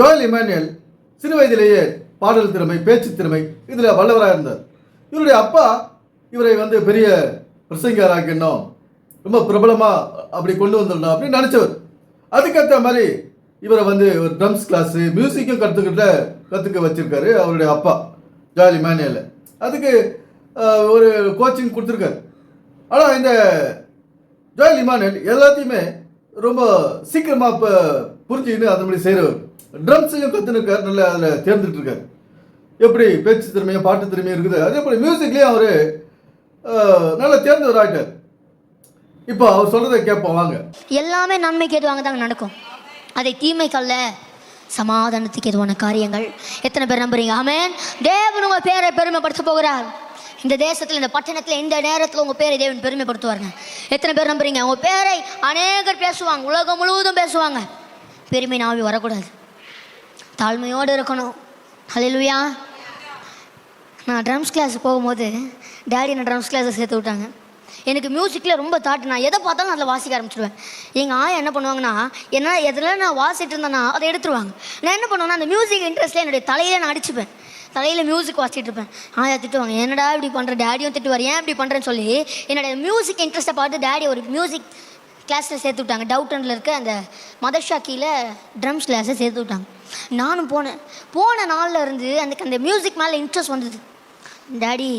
Joel Emmanuel சிறு வயதிலேயே பாடல் திறமை பேச்சு திறமை இதில் வல்லவராக இருந்தார். இவருடைய அப்பா இவரை வந்து பெரிய பிரசங்கராக்கணும் ரொம்ப பிரபலமாக அப்படி கொண்டு வந்துடணும் அப்படின்னு நினச்சவர். அதுக்கேற்ற மாதிரி இவரை வந்து ஒரு ட்ரம்ஸ் கிளாஸு மியூசிக்கும் கற்றுக்கிட்ட கற்றுக்க வச்சுருக்காரு அவருடைய அப்பா ஜாலி மேனியில் அதுக்கு ஒரு கோச்சிங் கொடுத்துருக்காரு. ஆனால் இந்த ஜோயல் இமானுவேல் எல்லாத்தையுமே ரொம்ப சீக்கிரமாக இப்போ புரிஞ்சுக்கின்னு அந்த மாதிரி செய்கிறவர் ட்ரம்ஸையும் கற்றுனுக்கார் நல்லா அதில் தேர்ந்துட்டு இருக்காரு எப்படி பேச்சு திறமையும் பாட்டு திறமையும் இருக்குது. அதே போல் மியூசிக்லேயும் அவர் நல்லா தேர்ந்தவர் ஆகிட்டார் இப்போ அவர் சொல்கிறத கேட்போம் வாங்க. எல்லாமே நன்மைக்கு எதுவாக தாங்க நடக்கும். அதை தீமைக்கல்ல சமாதானத்துக்கு எதுவான காரியங்கள். எத்தனை பேர் நம்புறீங்க? ஆமேன். தேவன் உங்கள் பேரை பெருமைப்படுத்த போகிறார். இந்த தேசத்தில் இந்த பட்டணத்தில் இந்த நேரத்தில் உங்கள் பேரை தேவன் பெருமைப்படுத்துவாருங்க. எத்தனை பேர் நம்புறீங்க? உங்கள் பேரை அநேகர் பேசுவாங்க. உலகம் முழுவதும் பேசுவாங்க. பெருமை நாவி வரக்கூடாது. தாழ்மையோடு இருக்கணும். அலையிலுயா நான் ட்ரம்ஸ் கிளாஸ் போகும்போது டேடி என்ன ட்ரம்ஸ் கிளாஸை சேர்த்து விட்டாங்க. எனக்கு மியூசிக்கில் ரொம்ப தாட் நான் எதை பார்த்தாலும் அதில் வாசிக்க ஆரம்பிச்சிடுவேன் எங்கள் ஆயா என்ன பண்ணுவாங்கன்னா என்ன எதில் நான் வாசிட்டு இருந்தேன்னா அதை எடுத்துருவாங்க. நான் என்ன பண்ணுவேன்னா அந்த மியூசிக் இன்ட்ரெஸ்ட்டில் என்னுடைய தலையில நான் அடிச்சுப்பேன். தலையில் மியூசிக் வாசிட்டு இருப்பேன். ஆயா திட்டுவாங்க என்னடா இப்படி பண்ணுற டேடியும் திட்டுவார். ஏன் இப்படி பண்ணுறேன்னு சொல்லி என்னுடைய மியூசிக் இன்ட்ரெஸ்ட்டை பார்த்து டேடி ஒரு மியூசிக் கிளாஸில் சேர்த்து விட்டாங்க. டவுட்டனில் இருக்க அந்த மதர்ஷா கீழே ட்ரம்ஸ் கிளாஸை சேர்த்து விட்டாங்க. நானும் போனேன். போன நாளில் இருந்து எனக்கு அந்த மியூசிக் மேலே இன்ட்ரெஸ்ட் வந்தது. டேடி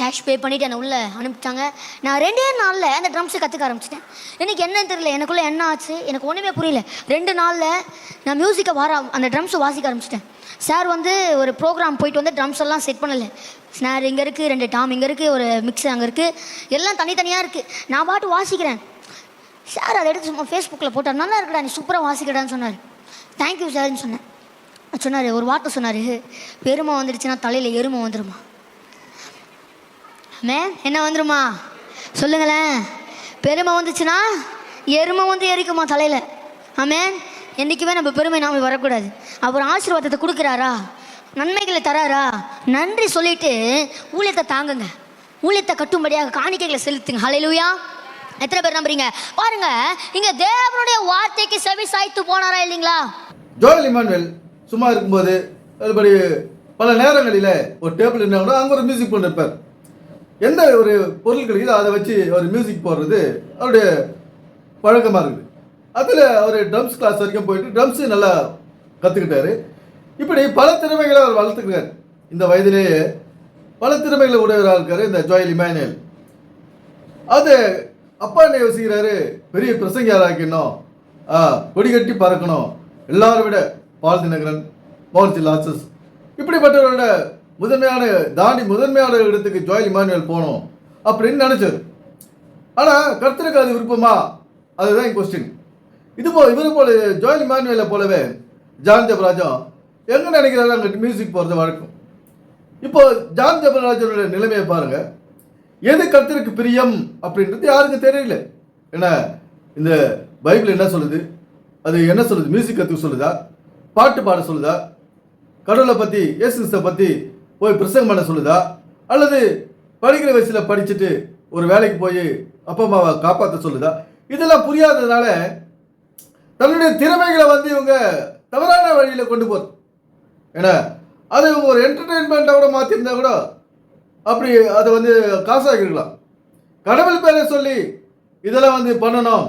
கேஷ் பே பண்ணிவிட்டு என்னை உள்ளே அனுப்பிட்டாங்க நான் ரெண்டே நாளில் அந்த ட்ரம்ஸை கற்றுக்க ஆரம்பிச்சிட்டேன். எனக்கு என்னன்னு தெரியல. எனக்குள்ளே என்ன ஆச்சு? எனக்கு ஒன்றுமே புரியல. ரெண்டு நாளில் நான் மியூசிக்கை வார அந்த ட்ரம்ஸை வாசிக்க ஆரம்பிச்சிட்டேன். சார் வந்து ஒரு ப்ரோக்ராம் போயிட்டு வந்து ட்ரம்ஸ் எல்லாம் செட் பண்ணலை. ஸ்னார் இங்கே இருக்குது ரெண்டு டாம் இங்கே இருக்குது ஒரு மிக்ஸர் அங்கே இருக்குது எல்லாம் தனித்தனியாக இருக்குது நான் பாட்டு வாசிக்கிறேன். சார் அதை எடுத்து சும்மா ஃபேஸ்புக்கில் போட்டார். நல்லா இருக்கடா நீ சூப்பராக வாசிக்கடான்னு சொன்னார். தேங்க்யூ சார்னு சொன்னேன். சொன்னார் ஒரு வார்த்தை சொன்னார். பெருமை வந்துடுச்சுன்னா தலையில் எருமை வந்துருமா? மே என்ன வந்துருமா? சொல்லுங்களேன். பெருமை வந்துச்சுன்னா எருமை வந்து எரிக்குமா தலையில்? ஆமேன் என்றைக்குமே நம்ம பெருமை நாம வரக்கூடாது. அவர் ஆசீர்வாதத்தை கொடுக்குறாரா? நன்மைகளை தராரா? நன்றி சொல்லிட்டு ஊழியத்தை தாங்குங்க. ஊழியத்தை கட்டும்படியாக காணிக்கைகளை செலுத்துங்க. ஹalleluya எத்தனை பேர் நம்புறீங்க? பாருங்க இங்க தேவனுடைய வார்த்தைக்கு செவி சாய்த்து போனாரா இல்லைங்களா? ஜோயல் இமானுவேல் சும்மா இருக்கும்போது அதுபடி பல நேரங்களில் ஒரு டேபிள் என்ன அங்கே ஒரு மியூசிக் போட்டு இருப்பார். எந்த ஒரு பொருள் கிடைக்குதோ அதை வச்சு அவர் மியூசிக் போடுறது அவருடைய பழக்கமாக இருக்குது. அதில் அவர் ட்ரம்ஸ் கிளாஸ் வரைக்கும் போயிட்டு ட்ரம்ஸு நல்லா கற்றுக்கிட்டாரு இப்படி பல திறமைகளை அவர் வளர்த்துக்கிறார். இந்த வயதிலேயே பல திறமைகளை உடையவராக இருக்கார் இந்த ஜோயல் இமானுவேல் அது அப்பா என்ன யோசிக்கிறாரு? பெரிய பிரசங்கியாராக்கணும் ஆ கொடி கட்டி பறக்கணும். எல்லாரும் விட பால் தினகரன் மோகன்சி லாசஸ் இப்படிப்பட்டவரோட முதன்மையான தாண்டி முதன்மையான இடத்துக்கு ஜோயல் இமானுவேல் போகணும் அப்படின்னு நினைச்சாரு. ஆனால் கர்த்தருக்கு அது விருப்பமா? அதுதான் கொஸ்டின் இது போ இவரு போல ஜோயல் இமானுவேலை போலவே ஜான் ஜபராஜம் எங்கே நினைக்கிறாரு அங்கே மியூசிக் போகிறது வழக்கம். இப்போ ஜான் ஜபராஜனோட நிலைமையை பாருங்கள் எது கர்த்தருக்கு பிரியம் அப்படின்றது யாருக்கும் தெரியல. என்ன இந்த பைபிள் என்ன சொல்லுது? அது என்ன சொல்லுது? மியூசிக் கற்றுக்க சொல்லுதா? பாட்டு பாட சொல்லுதா? கடவுளை பற்றி இயேசுஸை பற்றி போய் பிரசங்கம் பண்ண சொல்லுதா? அல்லது படிக்கிற வயசில் படிச்சுட்டு ஒரு வேலைக்கு போய் அப்பா அம்மாவை காப்பாற்ற சொல்லுதா? இதெல்லாம் புரியாததுனால தன்னுடைய திறமைகளை வந்து இவங்க தவறான வழியில் கொண்டு போகிறது ஏன்னா அது இவங்க ஒரு என்டர்டெயின்மெண்ட்டாக கூட மாற்றிருந்தா கூட அப்படி அதை வந்து காசாக்கிருக்கலாம். கடவுள் பேரை சொல்லி இதெல்லாம் வந்து பண்ணணும்.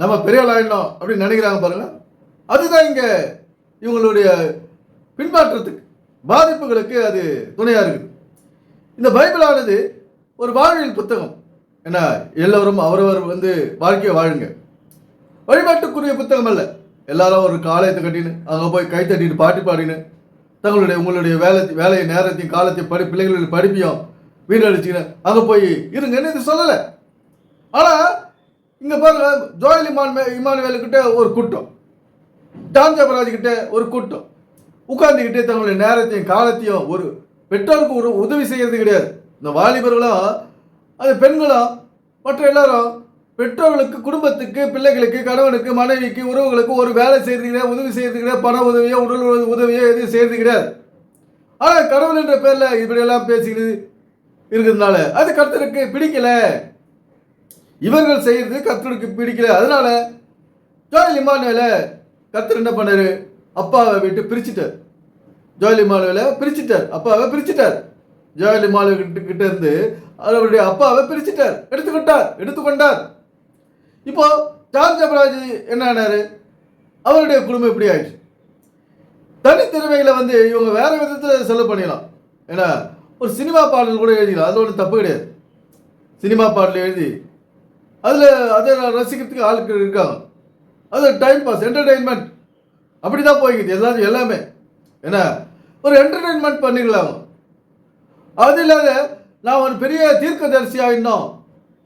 நம்ம பெரியவள் ஆயிடணும் அப்படின்னு நினைக்கிறாங்க பாருங்க. அதுதான் இங்கே இவங்களுடைய பின்பற்றத்துக்கு பாதிப்புகளுக்கு அது துணையாக இருக்குது. இந்த பைபிளானது ஒரு வாழ்வியல் புத்தகம். ஏன்னா எல்லோரும் அவரவர் வந்து வாழ்க்கையை வாழுங்க. வழிபாட்டுக்குரிய புத்தகம் அல்ல. எல்லாரும் ஒரு காலயத்தை கட்டின்னு அங்கே போய் கை தட்டிட்டு பாட்டு பாடின்னு தங்களுடைய உங்களுடைய வேலை வேலை நேரத்தையும் காலத்தையும் படி பிள்ளைங்களுடைய படிப்பையும் வீணடிச்சுன்னு அங்கே போய் இருங்கன்னு இது சொல்லலை? ஆனால் இங்கே பாருங்க ஜோயல் இமான் இமானுவேலுக்கிட்ட ஒரு கூட்டம். டான் ஜபராஜ் கிட்ட ஒரு கூட்டம். உட்கார்ந்துக்கிட்டே தங்களுடைய நேரத்தையும் காலத்தையும் ஒரு பெற்றோருக்கு ஒரு உதவி செய்கிறது கிடையாது. இந்த வாலிபர்களும் அது பெண்களும் மற்ற எல்லாரும் பெற்றோர்களுக்கு குடும்பத்துக்கு பிள்ளைகளுக்கு கணவனுக்கு மனைவிக்கு உறவுகளுக்கு ஒரு வேலை செய்யறது கிடையாது உதவி செய்யறது கிடையாது பண உதவியோ உடல் உதவியோ எதுவும் செய்யறது கிடையாது ஆனால் கடவுள் என்ற பேரில் இப்படியெல்லாம் பேசிக்கிறது இருக்கிறதுனால அது கர்த்தருக்கு பிடிக்கல. இவர்கள் செய்யறது கர்த்தருக்கு பிடிக்கல. அதனால ஜோயல் இமானுவேல கர்த்தர் என்ன பண்ணாரு? அப்பாவை விட்டு பிரிச்சுட்டார். ஜோயல் இமானுவேல பிரிச்சுட்டார். அப்பாவை பிரிச்சுட்டார். ஜோயல் மாலு கிட்ட இருந்து அவருடைய அப்பாவை பிரிச்சுட்டார். எடுத்துக்கிட்டார் எடுத்துக்கொண்டார். இப்போது ஜார்ஜ் அபராஜி என்ன ஆனார்? அவருடைய குடும்பம் இப்படி ஆயிடுச்சு? தனித்திறமைகளை வந்து இவங்க வேறு விதத்தில் செலவு பண்ணிடலாம். ஏன்னா ஒரு சினிமா பாடல் கூட எழுதிக்கலாம் அது ஒன்றும் தப்பு கிடையாது. சினிமா பாடல் எழுதி அதில் அதை ரசிக்கிறதுக்கு ஆளுக்கு இருக்காங்க. அது டைம் பாஸ் என்டர்டெயின்மெண்ட் அப்படி தான் போய்க்குது. எல்லாரும் எல்லாமே. என்ன ஒரு என்டர்டெயின்மெண்ட் பண்ணிக்கலாம் அது இல்லாத நான் ஒரு பெரிய தீர்க்கதரிசி ஆகிடணும்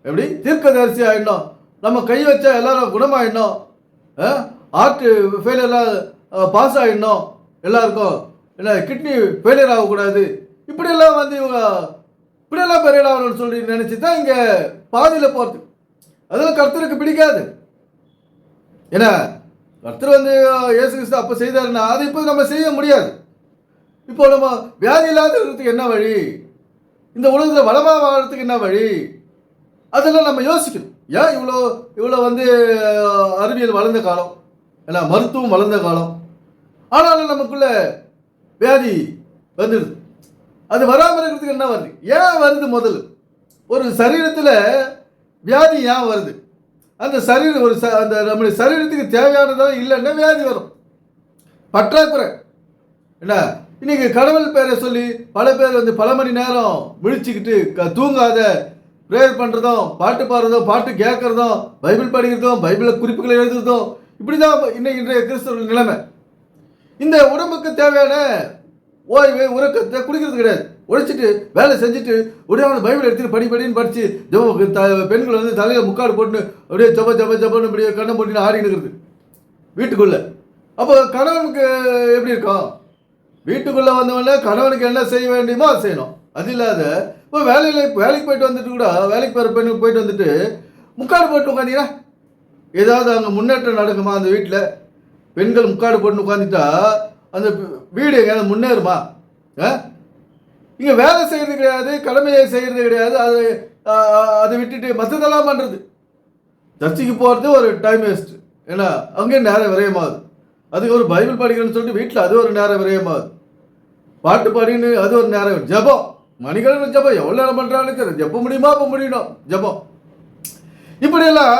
எப்படி? தீர்க்கதரிசி ஆகிடணும் நம்ம கை வச்சா எல்லாரும் குணமாயிடணும். ஆர்ட்டு ஃபெயிலியர்லாம் பாஸ் ஆகிடணும் எல்லாருக்கும். என்ன கிட்னி ஃபெயிலியர் ஆகக்கூடாது. இப்படியெல்லாம் வந்து இவங்க இப்படியெல்லாம் பெரிய ஆகணும்னு சொல்லி நினச்சி தான் இங்கே பாதியில் போகிறது அதெல்லாம் கர்த்தருக்கு பிடிக்காது. என்ன கர்த்தர் வந்து இயேசு கிறிஸ்து அப்போ செய்தாருன்னா அதை இப்போ நம்ம செய்ய முடியாது. இப்போ நம்ம வியாதி இல்லாத இருக்கிறதுக்கு என்ன வழி? இந்த உலகத்தில் வளமாக வாழறதுக்கு என்ன வழி? அதெல்லாம் நம்ம யோசிக்கணும். ஏன் இவ்வளோ இவ்வளோ வந்து அறிவியல் வளர்ந்த காலம்? ஏன்னா மருத்துவம் வளர்ந்த காலம். ஆனாலும் நமக்குள்ள வியாதி வந்துடுது அது வராமல் இருக்கிறதுக்கு என்ன வருது? ஏன் வருது முதல்ல ஒரு சரீரத்தில் வியாதி ஏன் வருது? அந்த சரீரம் ஒரு ச- அந்த நம்முடைய சரீரத்துக்கு தேவையானதாக இல்லைன்னா வியாதி வரும். பற்றாக்குறை. என்ன? இன்னைக்கு கடவுள் பேரை சொல்லி பல பேர் வந்து பல மணி நேரம் விழிச்சுக்கிட்டு க- தூங்காத ப்ரேயர் பண்ணுறதும் பாட்டு பாடுறதும் பாட்டு கேட்குறதும் பைபிள் படிக்கிறதும் பைபிளில் குறிப்புகளை எழுதுறதும் இப்படி தான் இன்னைக்கு இன்றைய கிறிஸ்தவர்கள் நிலைமை. இந்த உடம்புக்கு தேவையான ஓய்வு உறக்கத்தை குடிக்கிறது கிடையாது. உழைச்சிட்டு வேலை செஞ்சுட்டு உடனே அவனை பைபிள் எடுத்துட்டு படி படின்னு படித்து ஜப த பெண்கள் வந்து தலையில் முக்காடு போட்டு அப்படியே ஜப ஜப ஜபன்னு அப்படியே கண்ணை போட்டின்னு ஆடின்னு இருக்கிறது. வீட்டுக்குள்ளே. அப்போ கணவனுக்கு எப்படி இருக்கும்? வீட்டுக்குள்ளே வந்தவொடனே கணவனுக்கு என்ன செய்ய வேண்டியமோ அதை செய்யணும். அது இல்லாத இப்போ வேலையில் வேலைக்கு போயிட்டு வந்துட்டு கூட வேலைக்கு போகிற பெண்ணுக்கு போயிட்டு வந்துட்டு முக்காடு போட்டு உட்காந்தீங்கன்னா ஏதாவது அங்கே முன்னேற்றம் நடக்குமா அந்த வீட்டில் பெண்கள் முக்காடு போட்டு உட்காந்துட்டா அந்த வீடு எங்கேயாவது முன்னேறுமா? இங்கே வேலை செய்கிறது கிடையாது கடமையை செய்கிறது கிடையாது அது அதை விட்டுட்டு மற்றதெல்லாம் பண்ணுறது சர்ச்சுக்கு போகிறது ஒரு டைம் வேஸ்ட்டு ஏன்னா அங்கேயும் நேரம் விரயமாகுது. அதுக்கு ஒரு பைபிள் படிக்கிறேன்னு சொல்லிட்டு வீட்டில் அது ஒரு நேரம் விரயமாகுது. பாட்டு பாடின்னு அது ஒரு நேரம் ஜெபம். மணிக்கணக்கில் ஜெபம். எவ்வளோ நேரம் பண்ணுறான்னு ஜப்ப ஜெபம் முடியுமா? அப்போ முடியணும். ஜெபம். இப்படியெல்லாம்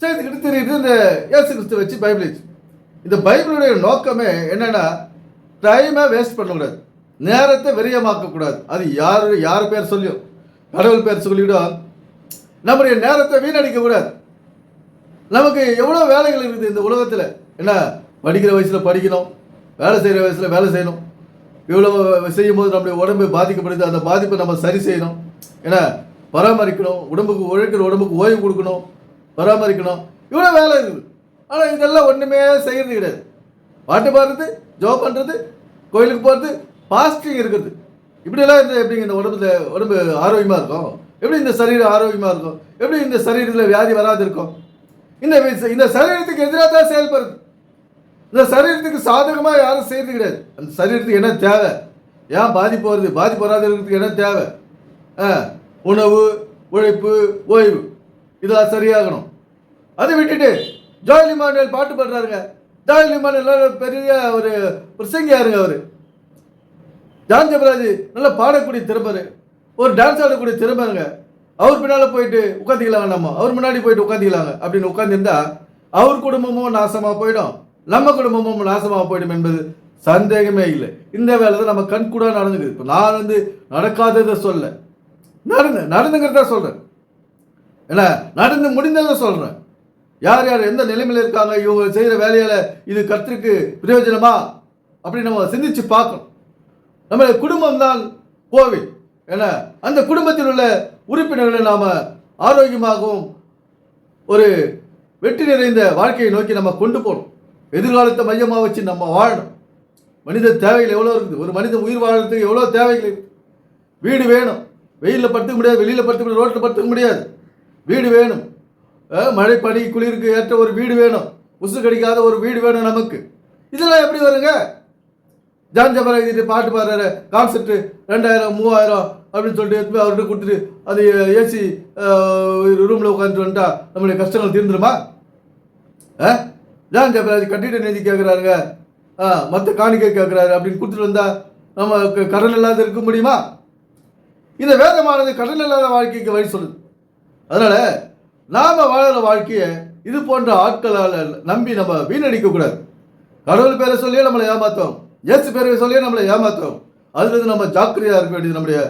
செய்துக்கிட்டு தெரியுது இந்த இயேசு கிறிஸ்து வச்சு பைபிள் வச்சு. இந்த பைபிளுடைய நோக்கமே என்னென்னா டைமை வேஸ்ட் பண்ணக்கூடாது. நேரத்தை விரயமாக்கக்கூடாது. அது யார் யார் பேர் சொல்லியும் கடவுள் பேர் சொல்லிவிடும் நம்முடைய நேரத்தை வீணடிக்கக்கூடாது. நமக்கு எவ்வளோ வேலைகள் இருக்குது இந்த உலகத்தில்? என்ன? படிக்கிற வயசில் படிக்கணும். வேலை செய்கிற வயசில் வேலை செய்யணும். இவ்வளோ செய்யும் போது நம்முடைய உடம்பு பாதிக்கப்படுது அந்த பாதிப்பை நம்ம சரி செய்யணும். ஏன்னா பராமரிக்கணும் உடம்புக்கு உழைக்கிற உடம்புக்கு ஓய்வு கொடுக்கணும் பராமரிக்கணும். இவ்வளோ வேலை இருக்குது. ஆனால் இதெல்லாம் ஒன்றுமே செய்கிறது கிடையாது. பாட்டு பாடுறது ஜோப் பண்ணுறது கோயிலுக்கு போகிறது பாஸ்டிங் இருக்கிறது. இப்படியெல்லாம் இருந்தால் எப்படிங்க இந்த உடம்புல உடம்பு ஆரோக்கியமாக இருக்கும்? எப்படி இந்த சரீரம் ஆரோக்கியமாக இருக்கும்? எப்படி இந்த சரீரத்தில் வியாதி வராது இருக்கும்? இந்த இந்த சரீரத்துக்கு எதிராக தான் செயல்படுது. இந்த சரீரத்துக்கு சாதகமாக யாரும் செய்யறது கிடையாது. அந்த சரீரத்துக்கு என்ன தேவை? ஏன் பாதிப்பு வருது? பாதிப்பு வராது இருக்கிறதுக்கு என்ன தேவை? ஆ, உணவு உழைப்பு ஓய்வு. இதெல்லாம் சரியாகணும். அதை விட்டுட்டு ஜோயலி மாண்டல் பாட்டு பாடுறாருங்க. ஜோயலி மாண்டல் பெரிய ஒரு பிரசங்கியாருங்க அவர். ஜான் ஜபராஜ் நல்லா பாடக்கூடிய திறமை ஒரு டான்ஸ் ஆடக்கூடிய திறமைங்க அவர் பின்னால் போயிட்டு உட்காந்துக்கலாங்க நம்ம. அவர் முன்னாடி போயிட்டு உட்காந்துக்கலாங்க அப்படின்னு உட்காந்துருந்தா அவர் குடும்பமும் நாசமாக போயிடும். நம்ம குடும்பமும் நாசமாக போயிடும் என்பது சந்தேகமே இல்லை. இந்த வேலை தான் நம்ம கண் கூட நடந்துக்குது. இப்போ நான் வந்து நடக்காததை சொல்ல. நடந்து நடந்துங்கிறத சொல்கிறேன் என்ன? நடந்து முடிந்ததை சொல்கிறேன் யார் யார் எந்த நிலைமையில் இருக்காங்க? இவங்க செய்கிற வேலையால் இது கற்றுக்கு பிரயோஜனமா? அப்படி நம்ம சிந்திச்சு பார்க்கணும். நம்மளுடைய குடும்பம் தான் கோவில். ஏன்னா அந்த குடும்பத்தில் உள்ள உறுப்பினர்களை நாம் ஆரோக்கியமாகவும் ஒரு வெற்றி நிறைந்த வாழ்க்கையை நோக்கி நம்ம கொண்டு போகணும். எதிர்காலத்தை மையமாக வச்சு நம்ம வாழணும் மனித தேவைகள் எவ்வளோ இருக்குது ஒரு மனிதன் உயிர் வாழறதுக்கு எவ்வளோ தேவைகள் இருக்குது வீடு வேணும் வெயிலில் படுத்துக்க முடியாது வெளியில் படுத்துக்க முடியாது ரோட்டில் படுத்துக்க முடியாது வீடு வேணும் மழை பனி குளிருக்கு ஏற்ற ஒரு வீடு வேணும் உசு கடிக்காத ஒரு வீடு வேணும் நமக்கு இதெல்லாம் எப்படி வருங்க ஜான் ஜபரா இது பாட்டு பாடுறாரு கான்செப்ட்டு ரெண்டாயிரம் மூவாயிரம் அப்படின்னு சொல்லிட்டு எடுத்து போய் அவர்கிட்ட கொடுத்துட்டு அது ஏசி ரூமில் உட்காந்துட்டு வந்துட்டா நம்மளுடைய கஷ்டங்கள் தீர்ந்துருமா ஆ ஜான் ஜபராஜ் கட்டிட நிதி கேட்குறாருங்க மற்ற காணிக்கை கேட்குறாரு அப்படின்னு கொடுத்துட்டு வந்தா நம்ம கடன் இல்லாத இருக்க முடியுமா? இந்த வேதமானது கடன் இல்லாத வாழ்க்கைக்கு வழி சொல்லுது. அதனால நாம் வாழற வாழ்க்கையை இது போன்ற ஆட்களால் நம்பி நம்ம வீணடிக்க கூடாது. கடவுள் பேரை சொல்லியே நம்மளை ஏமாத்தோம். இயேசு பேரை சொல்லியே நம்மளை ஏமாத்தோம். அதுலேருந்து நம்ம ஜாக்கிரதையாக இருக்க வேண்டியது நம்முடைய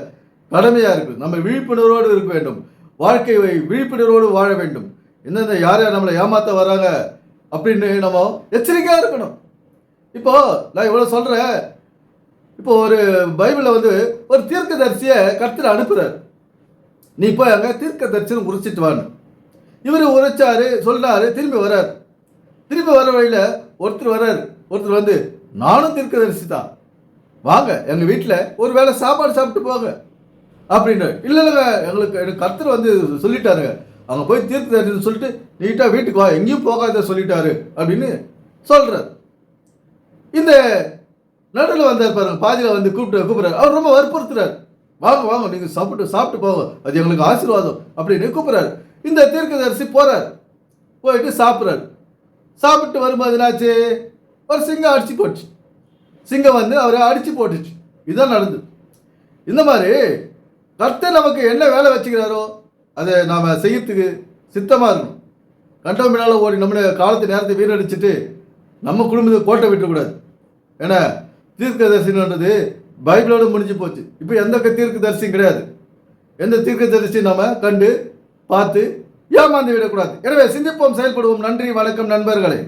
கடமையாக இருக்குது நம்ம விழிப்புணர்வோடு இருக்க வேண்டும். வாழ்க்கையை விழிப்புணர்வோடு வாழ வேண்டும். எந்தெந்த யார் யார் நம்மளை ஏமாற்ற வராங்க? அப்படின்னு நம்ம எச்சரிக்கையாக இருக்கணும். இப்போ நான் இவ்வளோ சொல்கிறேன் இப்போ ஒரு பைபிளில் வந்து ஒரு தீர்க்க தரிசியை கர்த்தர் அனுப்புகிறார் நீ போய் அங்கே தீர்க்க தரிசனம் உரைச்சிட்டு வான்னு. இவர் உரைச்சாரு சொல்கிறார் திரும்பி வர்றார். திரும்பி வர வழியில் ஒருத்தர் வர்றார். ஒருத்தர் வந்து நானும் தீர்க்கதரிசி தான். வாங்க எங்கள் வீட்டில் ஒரு வேளை சாப்பாடு சாப்பிட்டு போங்க. அப்படின்னு இல்லை இல்லைங்க எங்களுக்கு எனக்கு கர்த்தர் வந்து சொல்லிட்டாருங்க. அங்கே போய் தீர்க்கதரிசனம் சொல்லிட்டு நீட்டாக வீட்டுக்கு வா எங்கேயும் போகாத சொல்லிட்டாரு அப்படின்னு சொல்கிறார் இந்த நடுவில் வந்தார் பாருங்க பாதியில் வந்து கூப்பிட்டு கூப்பிட்றாரு. அவர் ரொம்ப வற்புறுத்துறாரு. வாங்க வாங்க நீங்கள் சாப்பிட்டு சாப்பிட்டு போங்க. அது எங்களுக்கு ஆசீர்வாதம் அப்படின்னு கூப்பிட்றாரு. இந்த தீர்க்கதரிசி போகிறார் போயிட்டு சாப்பிட்றாரு. சாப்பிட்டு வரும்போது என்னாச்சு? ஒரு சிங்கம் அடித்து போச்சு சிங்கம் வந்து அவரை அடித்து போட்டுச்சு. இதுதான் நடந்தது. இந்த மாதிரி கர்த்தர் நமக்கு என்ன வேலை வச்சுக்கிறாரோ அதை நாம் செய்யறதுக்கு சித்தமாக இருக்கணும். கண்டம் பின்னால் ஓடி நம்முடைய காலத்து நேரத்தை வீணடிச்சிட்டு நம்ம குடும்பத்தை கோட்டை விட்டுறக்கூடாது ஏன்னா தீர்க்கதரிசனன்றது பைபிளோடு முடிஞ்சு போச்சு. இப்போ எந்த தீர்க்க தீர்க்கதரிசியும் கிடையாது. எந்த தீர்க்கதரிசியும் நாம் கண்டு பார்த்து ஏமாந்து விடக்கூடாது. எனவே சிந்திப்போம் செயல்படுவோம். நன்றி வணக்கம் நண்பர்களே.